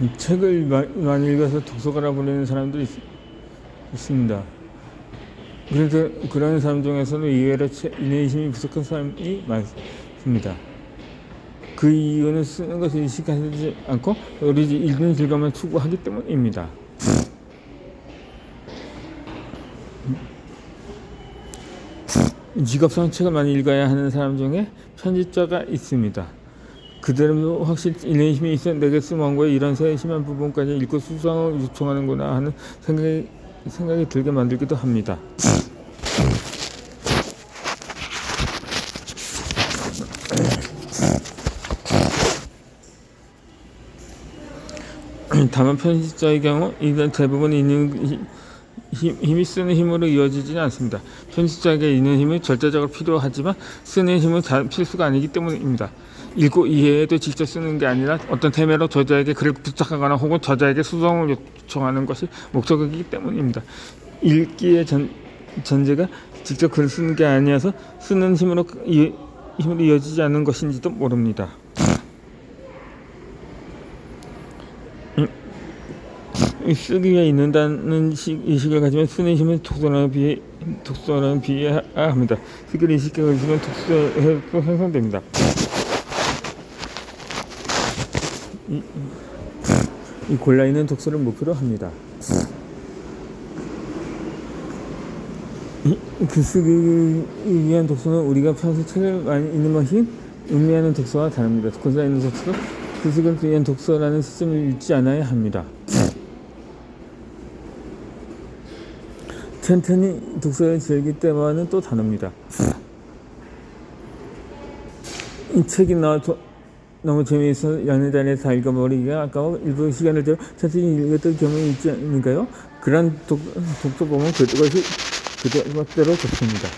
이 책을 마- 많이 읽어서 독서가라 부르는 사람도 있, 있습니다. 그래서 그런 사람 중에서는 의외로 책- 인내심이 부족한 사람이 많습니다. 그 이유는 쓰는 것을 인식하지 않고 오로지 읽는 즐거움을 추구하기 때문입니다. 직업상 책을 많이 읽어야 하는 사람 중에 편집자가 있습니다. 그들은 확실히 인내심이 있어 내게 쓰면 거에 이런 세심한 부분까지 읽고 수상을 요청하는구나 하는 생각이, 생각이 들게 만들기도 합니다. 다만 편집자의 경우 이는 대부분 있는 힘, 힘이 쓰는 힘으로 이어지지는 않습니다. 편집자에게 있는 힘은 절대적으로 필요하지만 쓰는 힘은 다 필수가 아니기 때문입니다. 읽고 이해해도 직접 쓰는 게 아니라 어떤 테마로 저자에게 글을 부탁하거나 혹은 저자에게 수정을 요청하는 것이 목적이기 때문입니다. 읽기의 전, 전제가 직접 글을 쓰는 게 아니어서 쓰는 힘으로 이, 힘으로 이어지지 않는 것인지도 모릅니다. 이 쓰기 위해 읽는다는 식, 의식을 가지면 쓰는 힘은 독서랑 비해 독서랑 비례합니다. 쓰기를 의식하고 있으면 독서도 형성됩니다. 이, 이 골라 있는 독서를 목표로 합니다. 이, 그 쓰기 위한 독서는 우리가 평소 책을 많이 읽는 것이 의미하는 독서와 다릅니다. 골라 있는 독서는 그 쓰기를 위한 독서라는 시점을 잊지 않아야 합니다. 천천히 독서를 즐길 때와는 또 다릅니다. 이 책이 나 너무 재미있어 자리에 다 읽어버리기가 아까워 일부 시간을 들여 천천히 읽었던 경험이 있지 않을까요? 그런 독, 독서 보면 그것이 그대로 좋습니다.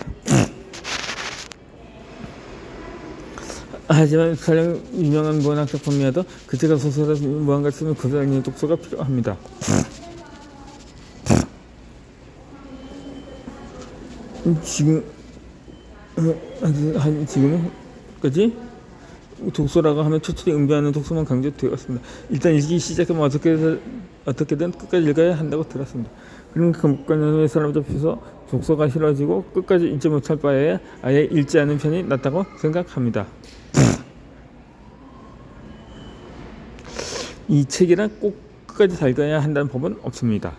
하지만 가장 유명한 문학 작품이라도 그 책을 소설을 무한가 쓰면 그 독서가 필요합니다. 지금 지금까지 독서라고 하면 초철이 응비하는 독서만 강조되었습니다. 일단 읽기 시작하면 어떻게든 어떻게든 끝까지 읽어야 한다고 들었습니다. 그런 감관념의 사람들 앞에서 독서가 싫어지고 끝까지 읽지 못할 바에 아예 읽지 않은 편이 낫다고 생각합니다. 이 책이란 꼭 끝까지 다 읽어야 한다는 법은 없습니다.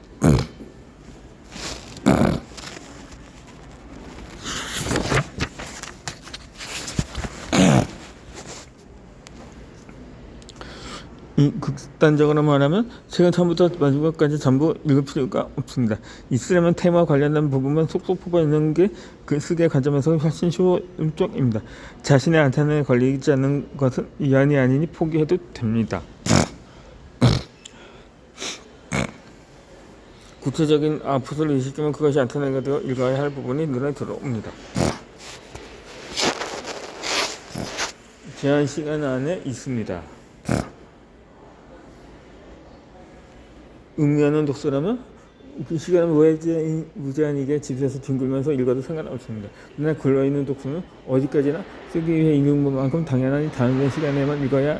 이 극단적으로 말하면 책은 처음부터 마지막까지 전부 읽을 필요가 없습니다. 있으려면 테마와 관련된 부분만 속속 뽑아내는 게 그 쓰기의 관점에서 훨씬 쉬운 쪽입니다. 자신의 안테나에 걸리지 않는 것은 이안이 아니니 포기해도 됩니다. 구체적인 아웃풋을 의식하면 그것이 안테나가 되어 읽어야 할 부분이 눈에 들어옵니다. 제한 시간 안에 있습니다. 의미하는 독서라면 그 시간은 무제한, 무제한이게 집에서 뒹굴면서 읽어도 상관없습니다. 그러나 걸려있는 독서는 어디까지나 쓰기 위해 읽는 것만큼 당연한 다른 시간에만 읽어야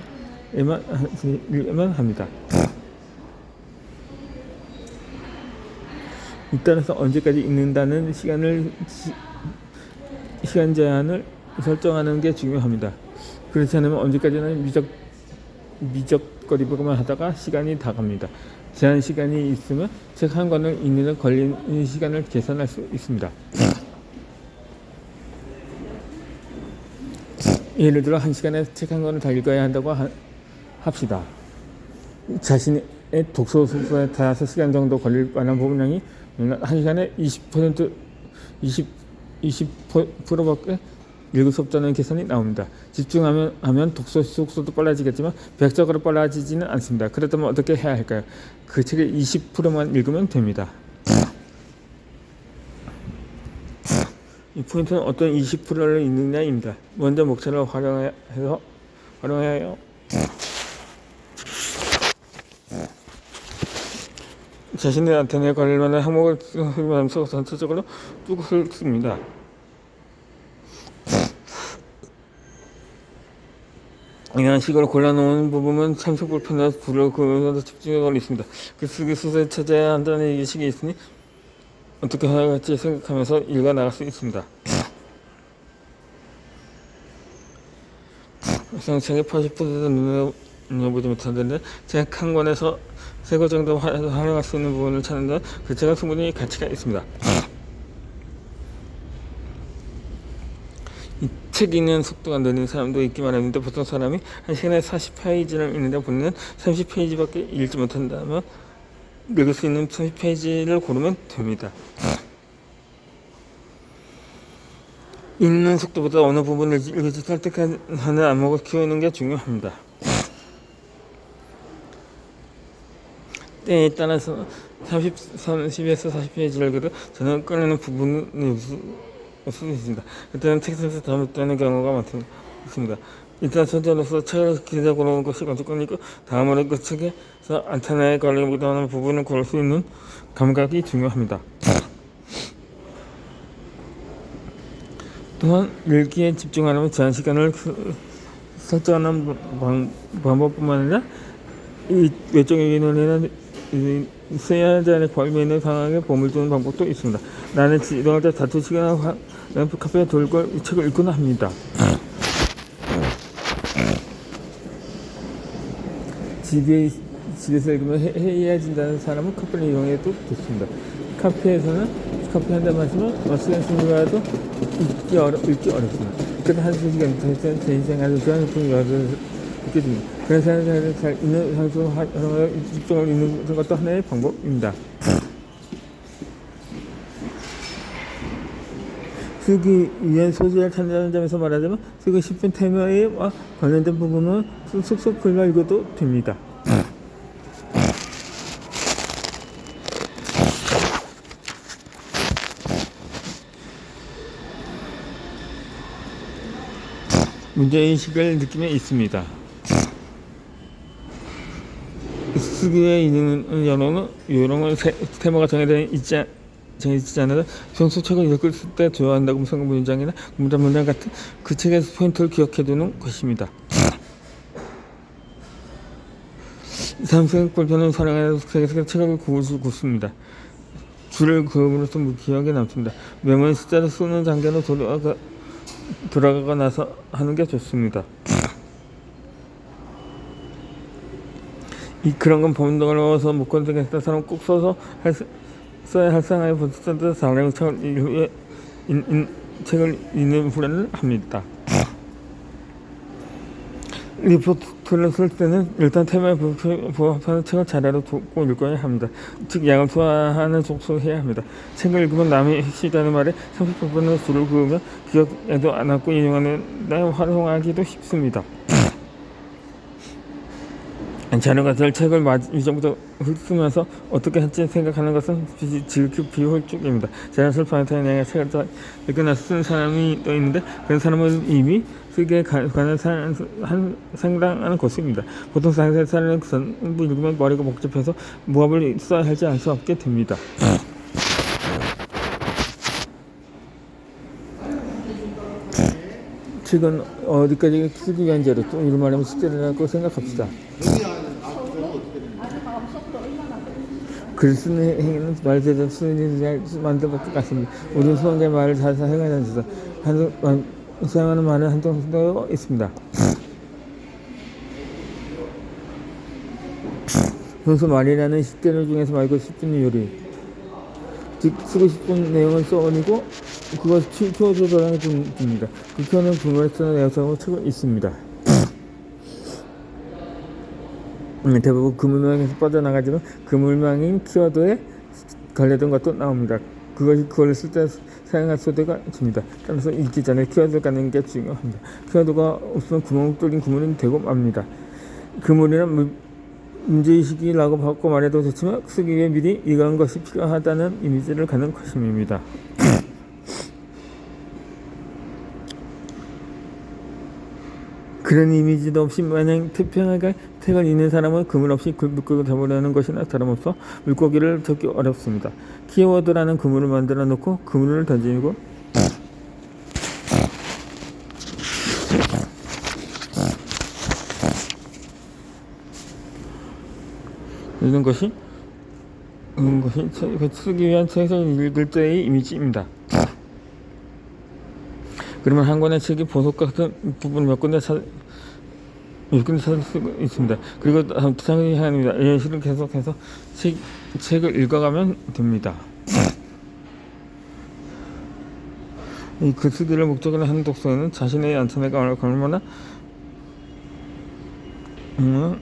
에만, 에만 합니다. 이 따라서 언제까지 읽는다는 시간을 시, 시간 제한을 설정하는 게 중요합니다. 그렇지 않으면 언제까지나 미적 미적거리기만 하다가 시간이 다 갑니다. 제한 시간이 있으면 책 한 권을 읽는 데 걸리는 시간을 계산할 수 있습니다. 예를 들어 한 시간에 책 한 권을 다 읽어야 한다고 하, 합시다. 자신의 독서 속도에 따라서 시간 정도 걸릴 만한 부분량이 한 시간에 20% 20 20%밖에 없다는 계산이 나옵니다. 집중하면 하면 독서 속도도 빨라지겠지만 벽적으로 빨라지지는 않습니다. 그렇다면 어떻게 해야 할까요? 그 책의 20%만 읽으면 됩니다. 이 포인트는 어떤 20%를 읽느냐입니다. 먼저 목차를 활용해서 활용해요. 자신의 안테나에 걸릴 만한 항목을 쓰면서 전체적으로 쭉 훑습니다. 이런 식으로 골라놓은 부분은 참석 불편해서 불을 그으로 집중해 걸리습니다. 그 쓰기 수세 찾아야 한다는 의식이 있으니 어떻게 해야 할지 생각하면서 읽어 나갈 수 있습니다. 상책의 80%도 눈에 눈여보지 못하는데 책 한 권에서 세 권 정도 화- 활용할 수 있는 부분을 찾는 데 그 책은 충분히 가치가 있습니다. 이 책 읽는 속도가 느린 사람도 있기 마련인데 보통 사람이 한 시간에 40페이지를 읽는데 본인은 30페이지밖에 읽지 못한다면 읽을 수 있는 30페이지를 고르면 됩니다. 읽는 속도보다 어느 부분을 읽을지 설득하는 안목을 키우는 게 중요합니다. 때에 따라서 30, 30에서 40페이지를 읽어도 저는 꺼내는 부분이 있습니다. 그때는 텍스트에서 잘못되는 경우가 많습니다. 일단 소재로서 책을 기대 고르는 것이 관건이고 다음으로 그 책에서 안테나에 걸리고자 하는 부분을 고를 수 있는 감각이 중요합니다. 또한 읽기에 집중하려면 제한 시간을 그- 설정하는 방, 방법뿐만 아니라 이 외적인 세 야 제한의 범위에 있는 상황에 범을 두는 방법도 있습니다. 나는 이동할 때 다투 시간을 화- 램프 카페에 이 책을 읽거나 합니다. 집에 집에서 읽으면 해, 해이해진다는 사람은 카페를 이용해도 좋습니다. 카페에서는 커피 한 잔 마시면 마시는 순간에도 읽기 어려 읽기 어렵습니다. 그래서 한 시간 전에 제 인생에서 좋아하는 분 여를 느껴집니다. 그래서 잘, 잘 있는 상수 집중을 읽는 것도 하나의 방법입니다. 쓰기 위한 소재를 찾는 점에서 말하자면 쓰고 싶은 테마와 관련된 부분은 쏙쏙 긁어 읽어도 됩니다. 문제의식을 느끼며 있습니다. 쓰기에 있는 연어는 요령은 테마가 정해져 있지 않- 정해지지 않아도 평소 책을 읽을 때 좋아한다고 성공 문장이나 문장 문장 같은 그 책에서 포인트를 기억해두는 것입니다. 삼성 볼펜은 사랑하는 책에서 책을 굽습니다. 줄을 그음으로써 기억에 남습니다. 메모는 숫자를 쓰는 단계로 돌아가, 돌아가고 나서 하는 게 좋습니다. 이 그런 건 번거로워서 못 건드겠다 사람 꼭 써서 할, 수- 써야 할 상황에 벌써 사람 책을 읽, 읽, 읽, 책을 읽는 훈련을 합니다. 리포트를 쓸 때는 일단 테마에 부- 부합하는 책을 자료로 두고 읽어야 합니다. 즉 양을 소화하는 족소를 해야 합니다. 책을 읽으면 남이 시다는 말에 30%는 줄을 그으면 기억에도 안 남고 인용하는 데 활용하기도 쉽습니다. 자료가 될 책을 맞- 이전부터 훑으면서 어떻게 할지 생각하는 것은 비- 지극히 비효율적입니다. 제가 출판사에 내가 책을 다 읽거나 쓴 사람이 또 있는데 그런 사람은 이미 쓰기에 가- 관한 사- 한 상당한 것입니다. 보통 상세사는 전부 읽으면 머리가 복잡해서 무합을 써야 할지 알 수 없게 됩니다. 책은 어디까지 쓰기 위한 자료 또 이런 말하면 숙제라고 생각합시다. 글 쓰는 행위는 말 제대로 쓰는 잘 만들 것 같습니다. 모든 수험자의 말을 잘 사용하는 데서 한, 한, 사용하는 말은 한정 정도 있습니다. 평소 말이라는 식재료 중에서 말고 싶은 요리 즉 쓰고 싶은 내용을 써버리고 그걸 키- 키워줘라는 겁니다. 그 키워는 분모에 쓰는 영상으로 책을 있습니다. 음, 대부분 그물망에서 빠져나가지만 그물망인 키워드에 관련된 것도 나옵니다. 그것이 그걸 쓸 때 사용할 소재가 줍니다. 따라서 읽기 전에 키워드를 갖는 게 중요합니다. 키워드가 없으면 구멍 뚫린 그물은 되고 맙니다. 그물이란 무- 문제의식이라고 바꿔 말해도 좋지만 쓰기 위해 미리 이런 것이 필요하다는 이미지를 갖는 것입니다. 그런 이미지도 없이 만약 태평해가 태가 있는 사람은 그물 없이 그 물고기를 잡으려는 것이나 다름없어 물고기를 잡기 어렵습니다. 키워드라는 그물을 만들어 놓고 그물을 던지고 이런 것이 이런 것이 그 쓰기 위한 최선 글자의 이미지입니다. 그러면 한 권의 책이 보석 같은 부분 몇 군데 사, 몇 군데 찾을 수 있습니다. 그리고 다음 합니다. 이런 식으로 계속해서 책, 책을 읽어가면 됩니다. 이 글쓰기를 목적으로 하는 독서는 자신의 안전에가 얼마나 음,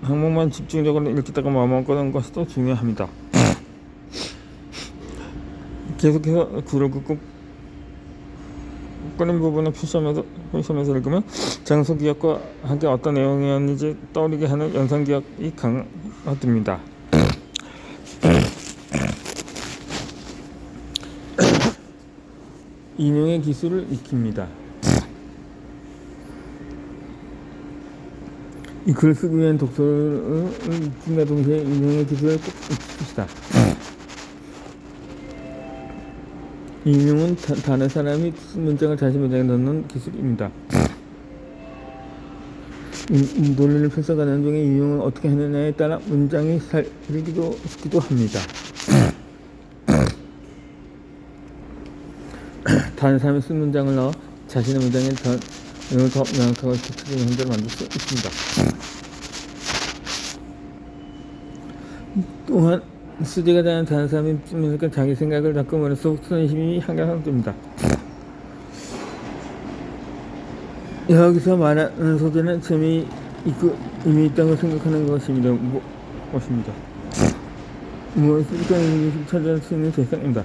항목만 집중적으로 읽겠다고 마음먹는 것이 또 중요합니다. 계속해서 글을 긋고 꺼낸 부분을 표시하면서, 표시하면서 읽으면 장소 기억과 함께 어떤 내용이었는지 떠오르게 하는 연상 기억이 강화됩니다. 인용의 기술을 익힙니다. 이글 쓰기 위한 독서를 익힌과 동시에 인용의 기술을 꼭 익힙시다. 인용은 다, 다른 사람이 쓴 문장을 자신 문장에 넣는 기술입니다. 논리를 펼쳐가는 중에 인용을 어떻게 하느냐에 따라 문장이 살기도 싶기도 합니다. 다른 사람이 쓴 문장을 넣어 자신의 문장에 더, 더 명확하고 구체적인 형태를 만들 수 있습니다. 또한 수제가 되는 다른 사람이 쓰면서 자기 생각을 자꾸 머릿속 쓰는 힘이 향상됩니다. 여기서 말하는 소재는 재미 있고 의미 있다고 생각하는 것입니다. 뭐, 것입니다. 무엇일까 의미를 찾을 수 있는 대상입니다.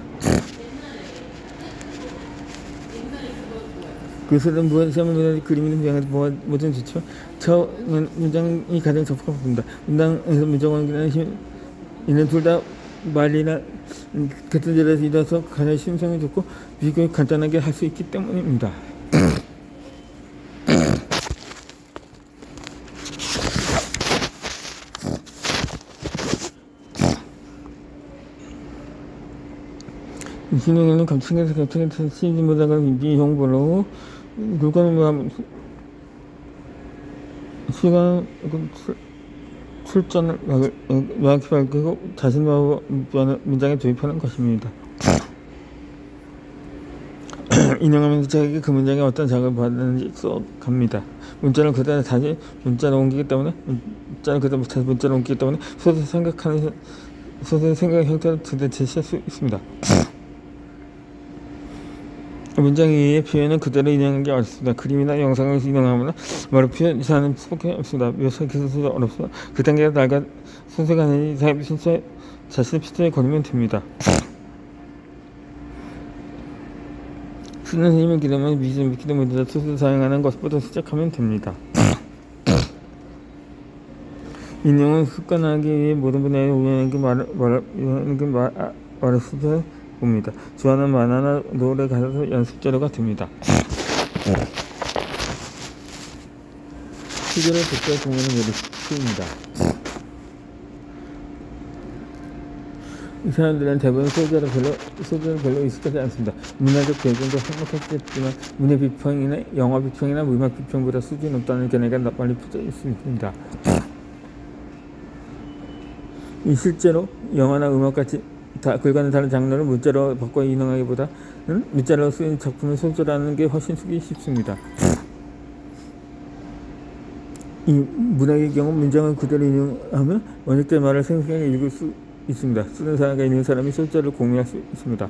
그것은 무엇이면 뭐든 그림이든 문장에서 뭐- 뭐든 좋죠. 저 문- 문장이 가장 적합한 부분입니다. 문장에서 문장원기는 힘, 이는 둘 다 말이나 음, 같은 자리에서 일어서 가장 심성이 좋고 비교를 간단하게 할 수 있기 때문입니다. 이 기능에는 감층에서 감층에서 시즌 보다가 미용보로 물건을 시간 그 출- 출전을 막- 어, 명확히 밝히고 자신과 문장에 도입하는 것입니다. 인용하면서 자기가 그 문장에 어떤 자극을 받았는지 써 갑니다. 문자를 그대로 다시 문자로 옮기기 때문에 문자를 그대로 다시 문자로 옮기기 때문에 소설 생각하는 소설 생각 형태를 그대로 제시할 수 있습니다. 문장 위의 표현은 그대로 인용하는 게 어렵습니다. 그림이나 영상을 인용하거나 말로 표현하는 수밖에 없습니다. 묘사 기술도 어렵습니다. 그 단계가 나가 순서가 아니니 사람이 진짜 자신의 피처에 걸리면 됩니다. 쓰는 힘을 기르면 미진 믿기도 못해서 스스로 사용하는 것부터 시작하면 됩니다. 인용은 습관하기 위해 모든 분야에 우연하게 말을 말을 우연하게 말 아, 말을 쓰다 봅니다. 좋아하는 만화나 노래 가사도 연습 자료가 됩니다. 시계를 독자 공연을 메리트입니다. 이 사람들은 대부분 소재를 별로 소재를 별로 익숙하지 않습니다. 문화적 배경도 행복했겠지만 문예 비평이나 영화 비평이나 음악 비평보다 수준이 높다는 견해가 빨리 퍼져 있습니다. 이 실제로 영화나 음악 같이 다 글과는 다른 장르를 문자로 바꿔 인용하기보다는 문자로 쓰인 작품을 소재라는 게 훨씬 쓰기 쉽습니다. 이 문학의 경우 문장을 그대로 인용하면 원작자의 말을 생생하게 읽을 수 있습니다. 쓰는 사람과 있는 사람이 소재를 공유할 수 있습니다.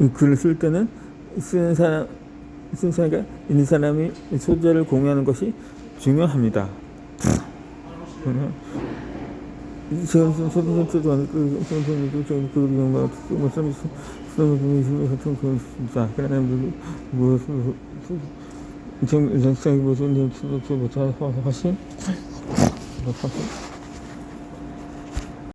이 글을 쓸 때는 쓰는 사람, 쓰는 사람과 있는 사람이 소재를 공유하는 것이 중요합니다. 지금 소비센터도 아니고 그 소비센터도 저기 그 비용과 뭐 서비스 서비스 같은 거 있습니다. 그러나 뭐 지금 정상이 무슨 일 수도 또 훨씬 훨씬